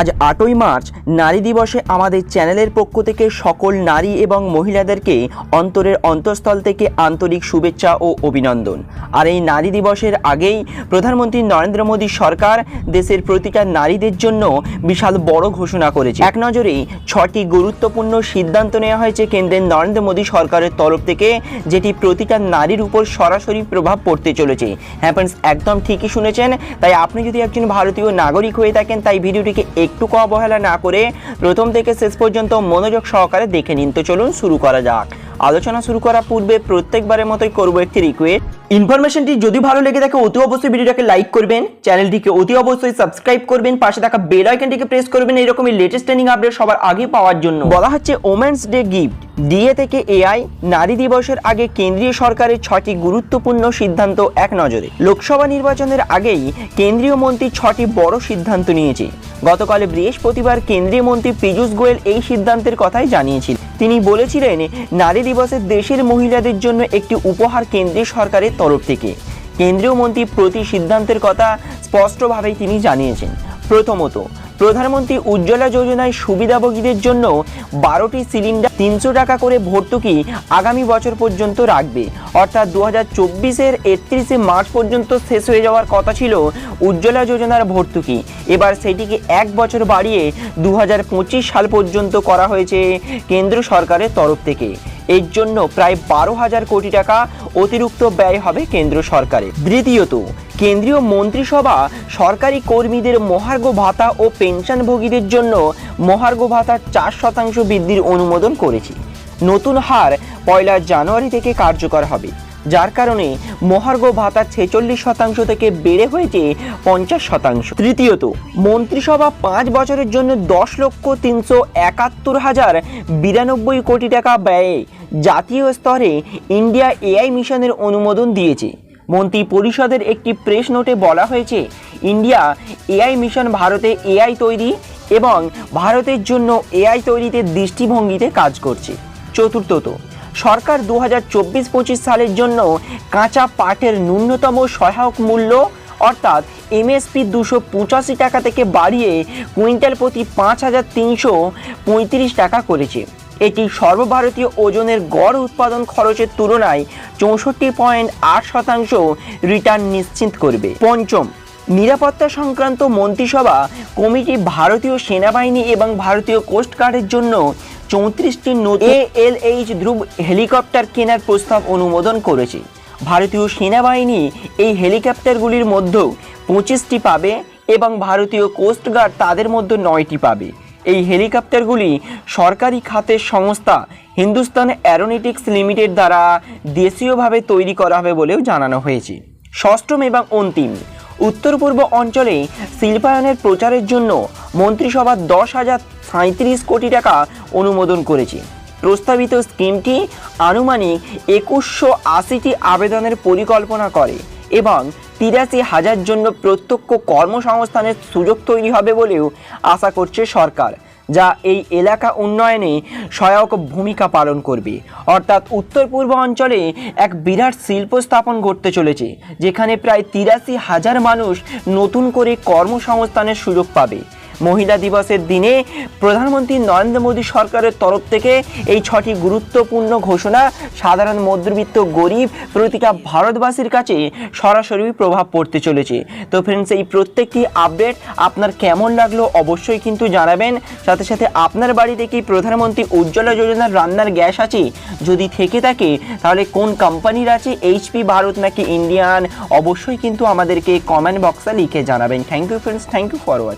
আজ আটই মার্চ, নারী দিবসে আমাদের চ্যানেলের পক্ষ থেকে সকল নারী এবং মহিলাদেরকে অন্তরের অন্তঃস্থল থেকে আন্তরিক শুভেচ্ছা ও অভিনন্দন। আর এই নারী দিবসের আগেই প্রধানমন্ত্রী নরেন্দ্র মোদী সরকার দেশের প্রতিটা নারীদের জন্য বিশাল বড় ঘোষণা করেছে। এক নজরে ছটি গুরুত্বপূর্ণ সিদ্ধান্ত নেওয়া হয়েছে কেন্দ্রের নরেন্দ্র মোদী সরকারের তরফ থেকে, যেটি প্রতিটা নারীর উপর সরাসরি প্রভাব পড়তে চলেছে। হ্যাঁ একদম ঠিকই শুনেছেন। তাই আপনি যদি একজন ভারতীয় নাগরিক হয়ে থাকেন, তাই ভিডিওটিকে একটু অবহেলা না করে প্রথম থেকে শেষ পর্যন্ত মনোযোগ সহকারে দেখে নিন। তো চলুন শুরু করা যাক। আলোচনা শুরু করার পূর্বে প্রত্যেকবারের মতোই করব একটি রিকোয়েস্ট ইনফরমেশনটি যদি ভালো লেগে থাকে, অতি অবশ্যই ভিডিওটাকে লাইক করবেন, চ্যানেলটিকে অতি অবশ্যই সাবস্ক্রাইব করবেন, পাশে থাকা বেল আইকনটিকে প্রেস করবেন এরকমই লেটেস্ট ট্রেনিং আপডেট সবার আগে পাওয়ার জন্য। বলা হচ্ছে ওমেন্স ডে গিফট ডিএ থেকে এআই নারী দিবসের আগে কেন্দ্রীয় সরকারের ছটি গুরুত্বপূর্ণ সিদ্ধান্ত এক নজরে। লোকসভা নির্বাচনের আগেই কেন্দ্রীয় মন্ত্রী ছটি বড় সিদ্ধান্ত নিয়েছে। গতকাল বৃহস্পতিবার কেন্দ্রীয় মন্ত্রী পীযূষ গোয়েল এই সিদ্ধান্তের কথাই জানিয়েছিলেন। তিনি বলেছিলেন, নারী দিবসে দেশের মহিলাদের জন্য একটি উপহার কেন্দ্রীয় সরকারের তরফ থেকে। কেন্দ্রীয় মন্ত্রী প্রতি সিদ্ধান্তের কথা স্পষ্টভাবেই তিনি জানিয়েছেন। প্রথমত প্রধানমন্ত্রী উজ্জ্বলা যোজনায় সুবিধাভোগীদের জন্য বারোটি সিলিন্ডার তিনশো টাকা করে ভর্তুকি আগামী বছর পর্যন্ত রাখবে। অর্থাৎ দু হাজার চব্বিশের একত্রিশে মার্চ পর্যন্ত শেষ হয়ে যাওয়ার কথা ছিল উজ্জ্বলা যোজনার ভর্তুকি। এবার সেটিকে এক বছর বাড়িয়ে দু হাজার পঁচিশ সাল পর্যন্ত করা হয়েছে কেন্দ্র সরকারের তরফ থেকে। এর জন্য প্রায় বারো হাজার কোটি টাকা অতিরিক্ত ব্যয় হবে কেন্দ্র সরকারের। দ্বিতীয়ত, কেন্দ্রীয় মন্ত্রিসভা সরকারি কর্মীদের মহার্ঘ ভাতা ও পেনশনভোগীদের জন্য মহার্ঘ ভাতার চার শতাংশ বৃদ্ধির অনুমোদন করেছে। নতুন হার পয়লা জানুয়ারি থেকে কার্যকর হবে, যার কারণে মহার্ঘ ভাতা ছেচল্লিশ শতাংশ থেকে বেড়ে হয়েছে পঞ্চাশ শতাংশ। তৃতীয়ত, মন্ত্রিসভা পাঁচ বছরের জন্য দশ লক্ষ তিনশো একাত্তর হাজার বিরানব্বই কোটি টাকা ব্যয়ে জাতীয় স্তরে ইন্ডিয়া এআই মিশনের অনুমোদন দিয়েছে। মন্ত্রী পরিষদের একটি প্রেস নোটে বলা হয়েছে, ইন্ডিয়া এআই মিশন ভারতে এআই তৈরি এবং ভারতের জন্য এআই তৈরিতে দৃষ্টিভঙ্গিতে কাজ করছে। চতুর্থত, সরকার দু হাজার চব্বিশ পঁচিশ সালের জন্য কাঁচা পাটের ন্যূনতম সহায়ক মূল্য, অর্থাৎ এমএসপি দুশো পঁচাশি টাকা থেকে বাড়িয়ে কুইন্টাল প্রতি পাঁচ হাজার তিনশো পঁয়ত্রিশ টাকা করেছে। এটি সর্বভারতীয় ওজনের গড় উৎপাদন খরচের তুলনায় চৌষট্টি পয়েন্ট আট শতাংশ রিটার্ন নিশ্চিত করবে। পঞ্চম, নিরাপত্তা সংক্রান্ত মন্ত্রিসভা কমিটি ভারতীয় সেনাবাহিনী এবং ভারতীয় কোস্টগার্ডের জন্য চৌত্রিশটি এএলএইচ ধ্রুব হেলিকপ্টার কেনার প্রস্তাব অনুমোদন করেছে। ভারতীয় সেনাবাহিনী এই হেলিকপ্টারগুলির মধ্যেও পঁচিশটি পাবে এবং ভারতীয় কোস্টগার্ড তাদের মধ্যে নয়টি পাবে। এই হেলিকপ্টারগুলি সরকারি খাতের সংস্থা হিন্দুস্তান অ্যারোনটিক্স লিমিটেড দ্বারা দেশীয়ভাবে তৈরি করা হবে বলেও জানানো হয়েছে। ষষ্ঠম এবং অন্তিম উত্তর পূর্ব অঞ্চলে শিল্পায়নের প্রচারের জন্য মন্ত্রিসভা দশ হাজার সাঁত্রিশ কোটি টাকা অনুমোদন করেছে। প্রস্তাবিত স্কিমটি আনুমানিক একুশশো আশিটি আবেদনের পরিকল্পনা করে। এবং তিরাশি হাজার জন্য প্রত্যক্ষ কর্মসংস্থানের সুযোগ তৈরি হবে বলেও আশা করছে সরকার, যা এই এলাকা উন্নয়নে সহায়ক ভূমিকা পালন করবে। অর্থাৎ উত্তর পূর্ব অঞ্চলে এক বিরাট শিল্প স্থাপন ঘটতে চলেছে, যেখানে প্রায় তিরাশি হাজার মানুষ নতুন করে কর্মসংস্থানের সুযোগ পাবে। মহিলা দিবসের দিনে প্রধানমন্ত্রী নরেন্দ্র মোদী সরকারের তরফ থেকে এই ছটি গুরুত্বপূর্ণ ঘোষণা সাধারণ মধ্যবিত্ত গরিব প্রতিটা ভারতবাসীর কাছে সরাসরি প্রভাব পড়তে চলেছে। তো ফ্রেন্ডস এই প্রত্যেকটি আপডেট আপনার কেমন লাগল অবশ্যই কিন্তু জানাবেন। সাথে সাথে আপনার বাড়িতে কি প্রধানমন্ত্রী উজ্জ্বলা যোজনার রান্নার গ্যাস আছে? যদি থেকে থাকে, তাহলে কোন কোম্পানির আছে? এইচপি ভারত নাকি ইন্ডিয়ান অবশ্যই কিন্তু আমাদেরকে কমেন্ট বক্সে লিখে জানাবেন। Thank you friends thank you for watch